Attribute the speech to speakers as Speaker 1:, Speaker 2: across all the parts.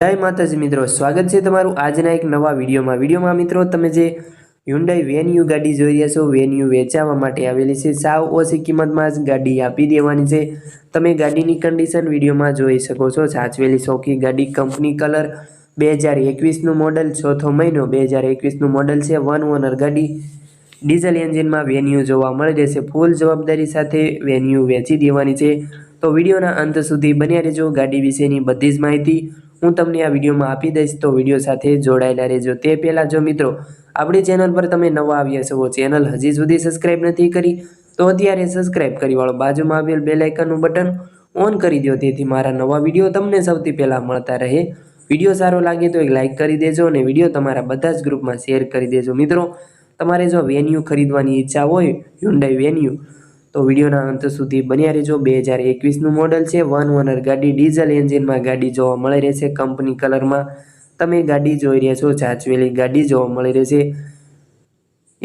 Speaker 1: જય માતાજી મિત્રો, સ્વાગત છે તમારું આજના એક નવા વિડીયોમાં. વિડીયોમાં મિત્રો, તમે જે હ્યુન્ડાઈ વેન્યુ ગાડી જોઈ રહ્યા છો વેન્યુ વેચાવા માટે આવેલી છે, સાવ ઓછી કિંમતમાં જ ગાડી આપી દેવાની છે. તમે ગાડીની કન્ડિશન વિડીયોમાં જોઈ શકો છો. સાચવેલી સોખી ગાડી, કંપની કલર બે હજાર એકવીસનું મોડલ ચોથો મહિનો બે હજાર એકવીસનું મોડલ છે. વન ઓનર ગાડી ડીઝલ એન્જિનમાં વેન્યુ જોવા મળી રહેશે. ફૂલ જવાબદારી સાથે વેન્યુ વેચી દેવાની છે. તો વિડીયોના અંત સુધી બન્યા રહેજો. ગાડી વિશેની બધી જ માહિતી હું તમને આ વિડીયોમાં આપી દઈશ, તો વીડિયો સાથે જોડાયેલા રહેજો. તે પહેલાં જો મિત્રો, આપણી ચેનલ પર તમે નવા આવ્યા છો ચેનલ હજી સુધી સબસ્ક્રાઈબ નથી કરી, તો અત્યારે સબસ્ક્રાઈબ કરી વાળો બાજુમાં આવેલ બે લાઇકનનું બટન ઓન કરી દો તેથી મારા નવા વીડિયો તમને સૌથી પહેલાં મળતા રહે. વીડિયો સારો લાગે તો એક લાઇક કરી દેજો અને વીડિયો તમારા બધા જ ગ્રુપમાં શેર કરી દેજો. મિત્રો, તમારે જો વેન્યુ ખરીદવાની ઈચ્છા હોય હ્યુન્ડાઈ વેન્યુ તો વિડીયોના અંત સુધી બન્યા રહેજો. બે હજાર એકવીસનું મોડલ છે. વન ઓનર ગાડી ડીઝલ એન્જિનમાં ગાડી જોવા મળી રહેશે કંપની કલરમાં. તમે ગાડી જોઈ રહ્યા છો જાચવેલી ગાડી જોવા મળી રહેશે.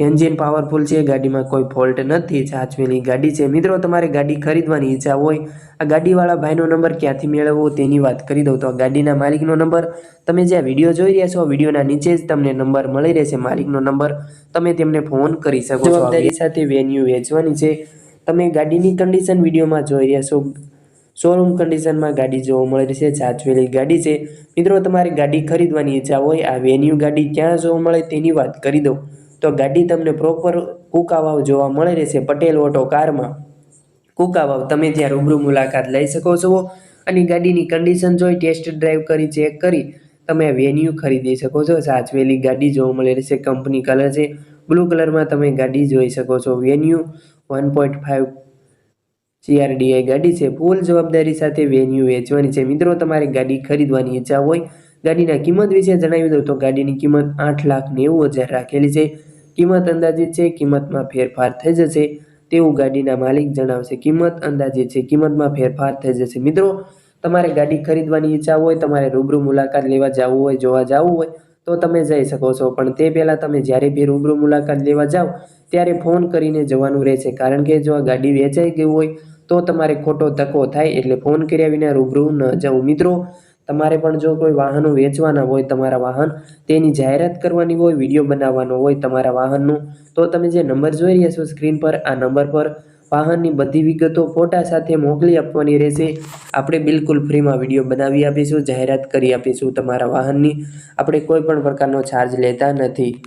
Speaker 1: એન્જિન પાવરફુલ છે ગાડીમાં કોઈ ફોલ્ટ નથી છાચવેલી ગાડી છે. મિત્રો તમારે ગાડી ખરીદવાની ઈચ્છા હોય આ ગાડીવાળા ભાઈનો નંબર ક્યાંથી મેળવવો તેની વાત કરી દઉં તો આ ગાડીના માલિકનો નંબર. તમે જે આ વીડિયો જોઈ રહ્યા છો વિડીયોના નીચે જ તમને નંબર મળી રહેશે માલિકનો નંબર. તમે તેમને ફોન કરી શકો છો. જવાબદારી સાથે વેન્યુ વેચવાની છે. તમે ગાડીની કન્ડિશન વિડીયોમાં જોઈ રહ્યા છો. શોરૂમ કન્ડિશનમાં ગાડી જોવા મળે છે સાચવેલી ગાડી છે. મિત્રો, તમારે ગાડી ખરીદવાની ઈચ્છા હોય, આ વેન્યુ ગાડી ક્યાં જોવા મળે તેની વાત કરી દઉં. તો ગાડી તમને પ્રોપર કુકાવાવ જોવા મળે રહેશે, પટેલ ઓટો કારમાં. કુકાવાવ તમે ત્યાં રૂબરૂ મુલાકાત લઈ શકો છો અને ગાડીની કન્ડિશન જોઈ ટેસ્ટ ડ્રાઈવ કરી ચેક કરી, તમે વેન્યુ ખરીદી શકો છો. સાચવેલી ગાડી જોવા મળી રહેશે કંપની કલર છે. બ્લુ કલરમાં તમે ગાડી જોઈ શકો છો Venue one point five CRDI ગાડી છે. ફૂલ જવાબદારી સાથે વેન્યુ વેચવાની છે. મિત્રો, તમારે ગાડી ખરીદવાની ઈચ્છા હોય, ગાડીના કિંમત વિશે જણાવી દઉં તો ગાડીની કિંમત આઠ લાખ નેવું હજાર રાખેલી છે. કિંમત અંદાજિત છે, કિંમતમાં ફેરફાર થઈ જશે. તેવું ગાડીના માલિક જણાવશે, કિંમત અંદાજિત છે, કિંમતમાં ફેરફાર થઈ જશે. મિત્રો, તમારે ગાડી ખરીદવાની ઈચ્છા હોય, તમારે રૂબરૂ મુલાકાત લેવા જવું હોય, જોવા જવું હોય તો તમે જઈ શકો છો. પણ તે પહેલાં તમે જ્યારે બી રૂબરૂ મુલાકાત લેવા જાઓ, ત્યારે ફોન કરીને જવાનું રહેશે. કારણ કે જો આ ગાડી વેચાઈ ગઈ હોય, તો તમારે ખોટો ધક્કો થાય એટલે ફોન કર્યા વિના રૂબરૂ ન જવું મિત્રો, તમારે પણ જો કોઈ વાહનો વેચવાના હોય, તમારા વાહન, તેની જાહેરાત કરવાની હોય, વીડિયો બનાવવાનો હોય તમારા વાહનનું, તો તમે જે નંબર જોઈ રહ્યા છો સ્ક્રીન પર, આ નંબર પર વાહનની બધી વિગતો ફોટા સાથે મોકલી આપવાની રહેશે. આપણે બિલકુલ ફ્રીમાં વીડિયો બનાવી આપીશું, જાહેરાત કરી આપીશું તમારા વાહનની. આપણે કોઈ પણ પ્રકારનો ચાર્જ લેતા નથી.